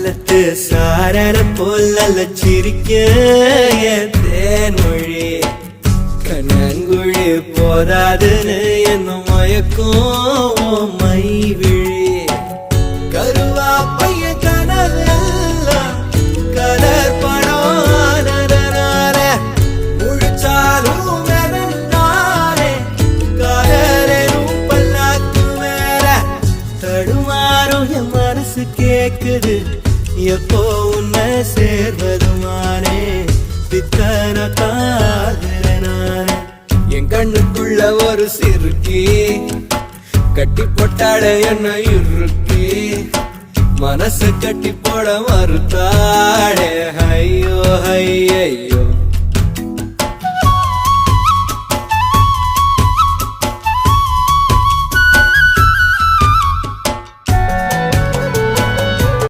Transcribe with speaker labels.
Speaker 1: காலத்து சாரர போல சிரிக்க என் தேன்மொழி. கண்ணங்குழி போதாதுன்னு என்ன மயக்கும் தடுமாறும் என் மனசு கேக்குது. எப்போ உன்னை சேர்வதுமானே? பித்தன காதல என் கண்ணுக்குள்ள ஒரு சிறுக்கி. கட்டி போட்டாட என்ன இறுக்கி. மனசு கட்டி போட மறுத்தாள்.